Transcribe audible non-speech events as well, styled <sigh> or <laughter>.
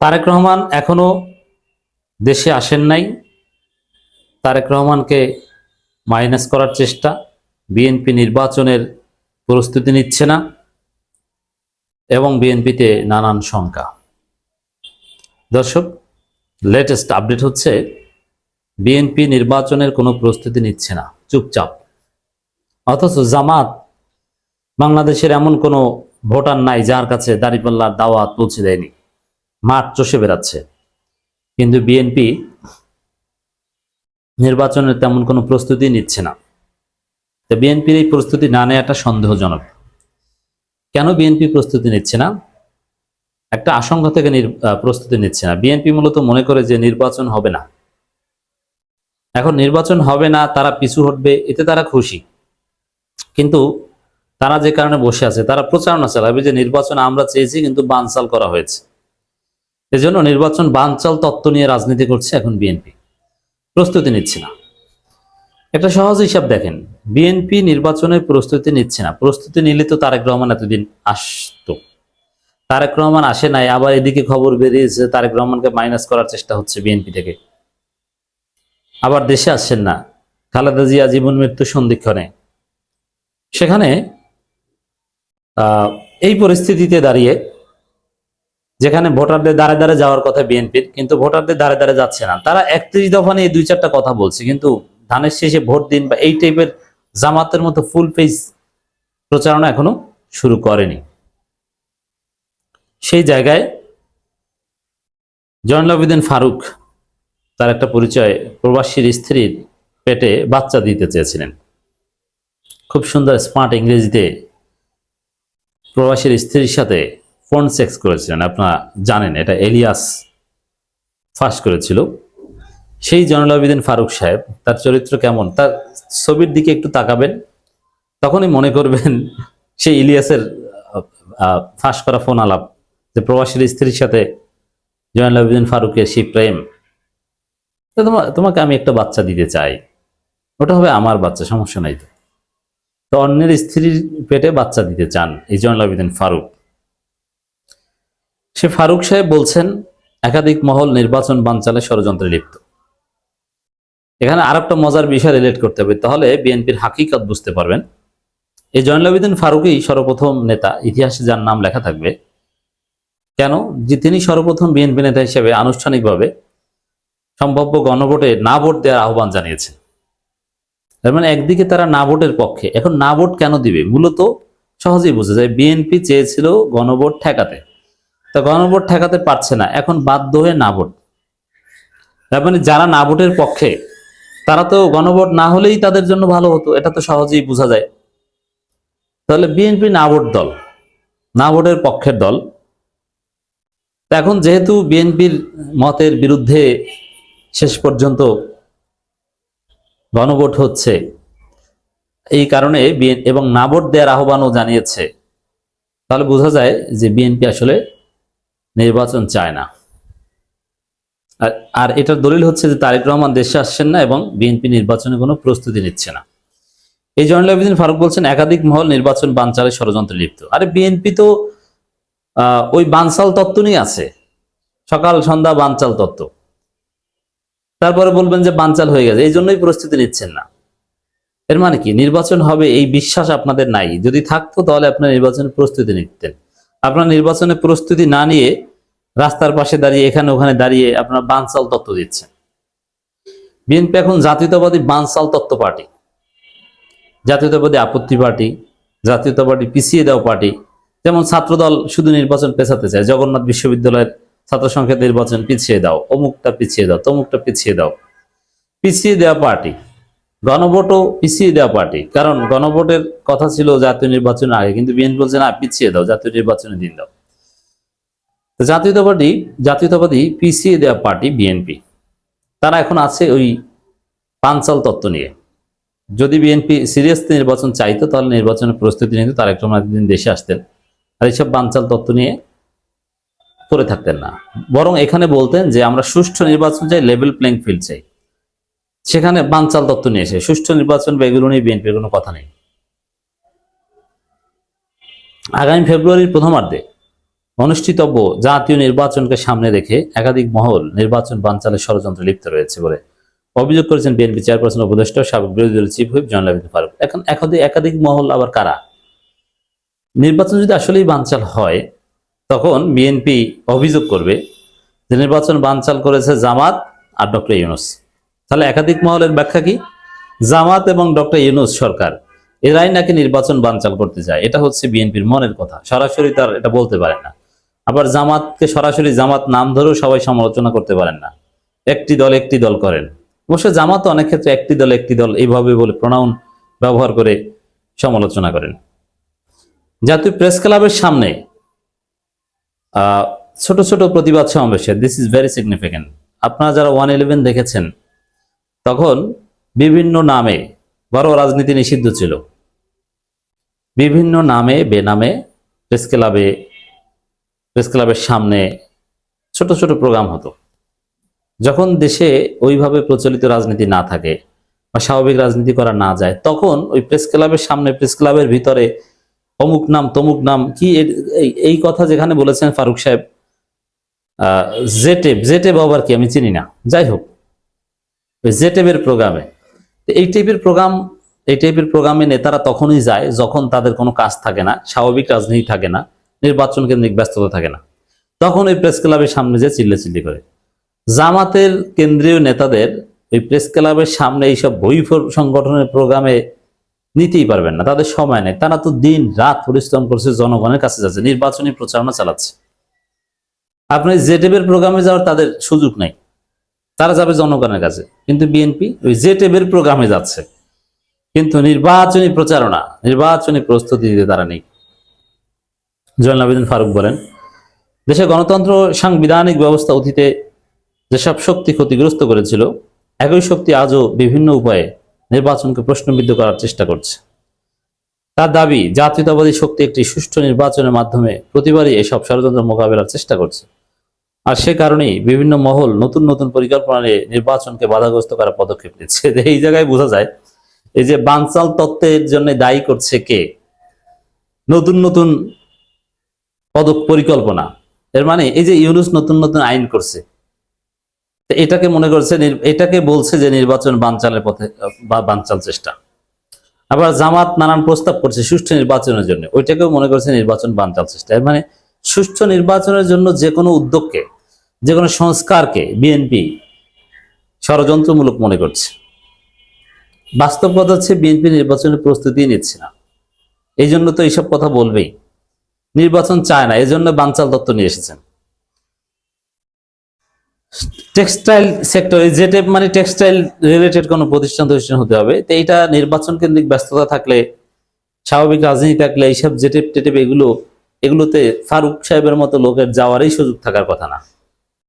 তারেক রহমান এখনও দেশে আসেন নাই। তারেক রহমানকে মাইনাস করার চেষ্টা, বিএনপি নির্বাচনের প্রস্তুতি নিচ্ছে না এবং বিএনপিতে নানান শঙ্কা। দর্শক লেটেস্ট আপডেট হচ্ছে, বিএনপি নির্বাচনের কোনো প্রস্তুতি নিচ্ছে না, চুপচাপ। অথচ জামাত বাংলাদেশের এমন কোনো ভোটার নাই যার কাছে দাঁড়িপাল্লার দাওয়াত পৌঁছে দেয়নি। মাঠ চষে বেড়াচ্ছে। কিন্তু বিএনপি নির্বাচনের তেমন কোনো প্রস্তুতি নিচ্ছে না। তো বিএনপির এই প্রস্তুতি না নেওয়াটা সন্দেহজনক। কেন বিএনপি প্রস্তুতি নিচ্ছে না? একটা আশঙ্কা থেকে প্রস্তুতি নিচ্ছে না। বিএনপি মূলত মনে করে যে নির্বাচন হবে না। এখন নির্বাচন হবে না, তারা পিছু হটবে, এতে তারা খুশি। কিন্তু তারা যে কারণে বসে আছে, তারা প্রচারণা চালাবে যে নির্বাচন আমরা চেয়েছি, কিন্তু বানচাল করা হয়েছে। এজন্য নির্বাচন বানচাল তত্ত্ব নিয়ে রাজনীতি করছে এখন বিএনপি। প্রস্তুতি নিচ্ছে না। একটা সহজ হিসাব দেখেন, বিএনপি নির্বাচনের প্রস্তুতি নিচ্ছে না। প্রস্তুতি নিলে তো তারেক রহমান এতদিন আসতো। তারেক রহমান আসে নাই, আবার এদিকে খবর বেরিয়েছে তারেক রহমানকে মাইনাস করার চেষ্টা হচ্ছে বিএনপি থেকে। আবার দেশে আসছেন না, খালেদা জিয়া জীবন মৃত্যু সন্ধিক্ষণে। সেখানে এই পরিস্থিতিতে দাঁড়িয়ে যেখানে ভোটারদের দাঁড়ে দাঁড়ে যাওয়ার কথা বিএনপির কিন্তু ভোটারদের দাঁড়ে দাঁড়ে যাচ্ছে না। তারা একত্রিশ দফা নিয়ে দুই চারটা কথা বলছে, কিন্তু ধানের শেষে ভোট দিন বা এই টাইপের জামাতের মতো ফুল পেজ প্রচারণা এখনও শুরু করেনি। সেই জায়গায় জয়নুল আবেদিন ফারুক তার একটা পরিচয়, প্রবাসীর স্ত্রীর পেটে বাচ্চা দিতে চেয়েছিলেন। খুব সুন্দর স্মার্ট ইংরেজিতে প্রবাসীর স্ত্রীর সাথে ফোন সেক্স করেছিলেন, আপনারা জানেন, এটা এলিয়াস ফাঁস করেছিল। সেই জয়নুল আবেদিন ফারুক সাহেব, তার চরিত্র কেমন? তার ছবির দিকে একটু তাকাবেন, তখনই মনে করবেন <laughs> সেই ইলিয়াসের ফাঁস করা ফোন আলাপ, যে প্রবাসীর স্ত্রীর সাথে জয়নুল আবেদিন ফারুকের সেই প্রেম। তো তোমা- তোমাকে আমি একটা বাচ্চা দিতে চাই। ওটা হবে আমার বাচ্চা, সমস্যা নাই তো অন্যের স্ত্রীর পেটে বাচ্চা দিতে চান এই জয়নুল আবেদিন ফারুক। সে ফারুক সাহেব বলছেন, একাধিক মহল নির্বাচন বানচালে ষড়যন্ত্রে লিপ্ত। এখানে আর একটা মজার বিষয় রিলেট করতে হবে, তাহলে বিএনপির হাকিকত বুঝতে পারবেন। এই জয়নুল ফারুকই সর্বপ্রথম নেতা, ইতিহাসে যার নাম লেখা থাকবে। কেন? যে তিনি সর্বপ্রথম বিএনপি নেতা হিসেবে আনুষ্ঠানিকভাবে সম্ভাব্য গণভোটে না ভোট দেওয়ার আহ্বান জানিয়েছেন। তার মানে একদিকে তারা না ভোটের পক্ষে। এখন না ভোট কেন দিবে? মূলত সহজেই বোঝা যায়, বিএনপি চেয়েছিল গণভোট ঠেকাতে। তা গণভোট ঠেকাতে পারছে না। এখন বাধ্য হয়ে না ভোট। মানে যারা না ভোটের পক্ষে, তারা তো গণভোট না হলেই তাদের জন্য ভালো হতো, এটা তো সহজেই বোঝা যায়। তাহলে বিএনপি না ভোট দল, না ভোটের পক্ষের দল। এখন যেহেতু বিএনপির মতের বিরুদ্ধে শেষ পর্যন্ত গণভোট হচ্ছে, এই কারণে এবং না ভোট দেওয়ার আহ্বানও জানিয়েছে। তাহলে বোঝা যায় যে বিএনপি আসলে নির্বাচন চায় না। আর- এটার দলিল হচ্ছে যে তারেক রহমান দেশে আসছেন না এবং বিএনপি নির্বাচনে কোনো প্রস্তুতি নিচ্ছে না। এই জয়নুল আবেদিন ফারুক বলছেন, একাধিক মহল নির্বাচন বানচালে ষড়যন্ত্রে লিপ্ত। আরে বিএনপি তো ওই বানচাল তত্ত্ব নিয়ে আছে। সকাল, সন্ধ্যা বানচাল তত্ত্ব। তারপরে বলবেন যে বানচাল হয়ে গেছে, এই জন্যই প্রস্তুতি নিচ্ছেন না। এর মানে কি? নির্বাচন হবে, এই বিশ্বাস আপনাদের নাই। যদি থাকতো তাহলে আপনার নির্বাচনের প্রস্তুতি নিতেন। আপনার নির্বাচনের প্রস্তুতি না নিয়ে রাস্তার পাশে দাঁড়িয়ে, এখানে ওখানে দাঁড়িয়ে আপনার বানচাল তত্ত্ব দিচ্ছেন। বিএনপি এখন জাতীয়তাবাদী বানচাল তত্ত্ব পার্টি, জাতীয়তাবাদী আপত্তি পার্টি, জাতীয়তাবাদী পিছিয়ে দেওয়া পার্টি। যেমন ছাত্রদল শুধু নির্বাচন পেছাতে চায়, জগন্নাথ বিশ্ববিদ্যালয়ের ছাত্র সংসদ নির্বাচন পিছিয়ে দাও, অমুকটা পিছিয়ে দাও, তমুকটা পিছিয়ে দাও। পিছিয়ে দেওয়া পার্টি গণভোটও পিছিয়ে দেওয়া পার্টি। কারণ গণভোটের কথা ছিল জাতীয় নির্বাচনের আগে, কিন্তু বিএনপি বলছে, না, পিছিয়ে দাও, জাতীয় নির্বাচনের দিন দাও। জাতীয়তাবাদী জাতীয়তাবাদী পিছিয়ে দেওয়া পার্টি বিএনপি। তারা এখন আছে ওই পাঞ্চাল তত্ত্ব নিয়ে। যদি বিএনপি সিরিয়াসলি নির্বাচন চাইতো, তাহলে নির্বাচনের প্রস্তুতি নিতে তার একটা দিন দেশে আসতেন। আর এইসব বানচাল তত্ত্ব নিয়ে করে থাকতেন না। বরং এখানে বলতেন যে, আমরা সুষ্ঠু নির্বাচন চাই লেভেল প্লেইং ফিল্ড চাই। সেখানে বানচাল তত্ত্ব নিয়ে এসে সুষ্ঠু নির্বাচন বা এগুলো নিয়ে বিএনপির কোনো কথা নেই। আগামী ফেব্রুয়ারির প্রথমার্ধে অনুষ্ঠিতব্য জাতীয় নির্বাচনকে সামনে রেখে একাধিক মহল নির্বাচন বানচালের ষড়যন্ত্রে লিপ্ত রয়েছে বলে অভিযোগ করেছেন বিএনপি চেয়ারপারসন উপদেষ্টা সাবেক বিরোধী দলের চিফ হুইপ জয়নাল আবেদিন ফারুক। এখন একাধিক একাধিক মহল আবার কারা? নির্বাচন যদি আসলেই বানচাল হয়, তখন বিএনপি অভিযোগ করবে যে নির্বাচন বানচাল করেছে জামাত আর ডক্টর ইউনুস। তাহলে একাধিক মহলের ব্যাখ্যা কি? জামাত এবং ডক্টর ইউনুস সরকার, এরাই নাকি নির্বাচন বানচাল করতে চায়? এটা হচ্ছে বিএনপির মনের কথা। সরাসরি তার এটা বলতে পারেন না। আবার জামাতকে সরাসরি জামাত নাম ধরেও সবাই সমালোচনা করতে পারেন না। একটি দল একটি দল করেন। অবশ্য জামাত অনেক ক্ষেত্রে একটি দল একটি দল এইভাবে বলে প্রণাউন ব্যবহার করে সমালোচনা করেন। জাতীয় প্রেস ক্লাবের সামনে ছোট ছোট প্রতিবাদ সমাবেশে দিস ইজ ভেরি সিগনিফিক্যান্ট আপনারা যারা ওয়ান ইলেভেন দেখেছেন তখন বিভিন্ন নামে বড় রাজনীতি নিষিদ্ধ ছিল। বিভিন্ন নামে, বেনামে, প্রেস ক্লাবে, প্রেস ক্লাবের সামনে ছোট ছোট প্রোগ্রাম হতো। যখন দেশে ওইভাবে প্রচলিত রাজনীতি না থাকে বা স্বাভাবিক রাজনীতি করা না যায়, তখন ওই প্রেস ক্লাবের সামনে, প্রেস ক্লাবের ভিতরে অমুক নাম, তমুক নাম, কি এই- কথা যেখানে বলেছেন ফারুক সাহেব জেটেব জেটেব আবার কি আমি চিনি না। যাই হোক ওই জেটেবের প্রোগ্রামে এই টাইপের প্রোগ্রাম এই টাইপের প্রোগ্রামে নেতারা তখনই যায় যখন তাদের কোনো কাজ থাকে না, স্বাভাবিক রাজনীতি থাকে না, নির্বাচন কেন্দ্রিক ব্যস্ততা থাকে না। তখন ওই প্রেস ক্লাবের সামনে যে চিল্লে চিল্লি করে। জামাতের কেন্দ্রীয় নেতাদের ওই প্রেস ক্লাবের সামনে এইসব বই সংগঠনের প্রোগ্রামে নিতেই পারবেন না, তাদের সময় নেই। তারা তো দিন রাত পরিশ্রম করছে, জনগণের কাছে যাচ্ছে, নির্বাচনী প্রচারণা চালাচ্ছে। আপনি জেটেবের প্রোগ্রামে যাওয়ার তাদের সুযোগ নেই। তারা যাবে জনগণের কাছে। কিন্তু বিএনপি ওই জেটেবের প্রোগ্রামে যাচ্ছে। কিন্তু নির্বাচনী প্রচারণা, নির্বাচনী প্রস্তুতি দিতে তারা নেই। জয়নাল আবেদিন ফারুক বলেন, দেশে গণতন্ত্র সাংবিধানিক ব্যবস্থা অতীতে যেসব শক্তি ক্ষতিগ্রস্ত করেছিল, একই শক্তি আজও বিভিন্ন উপায়ে নির্বাচনকে প্রশ্নবিদ্ধ করার চেষ্টা করছে। তার দাবি, জাতীয়তাবাদী শক্তি একটি সুষ্ঠু নির্বাচনের মাধ্যমে প্রতিবারই এসব ষড়যন্ত্র মোকাবেলার চেষ্টা করছে। আর সে কারণেই বিভিন্ন মহল নতুন নতুন পরিকল্পনা নিয়ে নির্বাচনকে বাধাগ্রস্ত করার পদক্ষেপ নিচ্ছে। <laughs> এই জায়গায় বোঝা যায়, এই যে বানচাল তত্ত্বের জন্য দায়ী করছে কে? নতুন নতুন পদক পরিকল্পনা। এর মানে এই যে ইউনুস নতুন নতুন আইন করছে এটাকে মনে করছে এটাকে বলছে যে নির্বাচন বানচালের পথে, বা বানচাল চেষ্টা। আবার জামাত নানান প্রস্তাব করছে সুষ্ঠু নির্বাচনের জন্য, ওইটাকেও মনে করছে নির্বাচন বানচাল চেষ্টা। এর মানে সুষ্ঠু নির্বাচনের জন্য যে কোনো উদ্যোগকে যে কোনো সংস্কারকে বিএনপি ষড়যন্ত্রমূলক মনে করছে। বাস্তব কথা হচ্ছে বিএনপি নির্বাচনের প্রস্তুতি নিচ্ছে না। এই জন্য তো এইসব কথা বলবেই। নির্বাচন চায় না এই জন্য বানচাল তত্ত্ব নিয়ে এসেছেন। টেক্সটাইল সেক্টর যেটা মানে টেক্সটাইল রিলেটেড কোনো প্রতিষ্ঠান প্রতিষ্ঠান হতে হবে, তো এইটা নির্বাচন কেন্দ্রিক ব্যস্ততা থাকলে, স্বাভাবিক রাজনীতি থাকলে, এইসব জেটেপ টেটেপ এগুলো, এগুলোতে ফারুক সাহেবের মতো লোকের যাওয়ারই সুযোগ থাকার কথা না।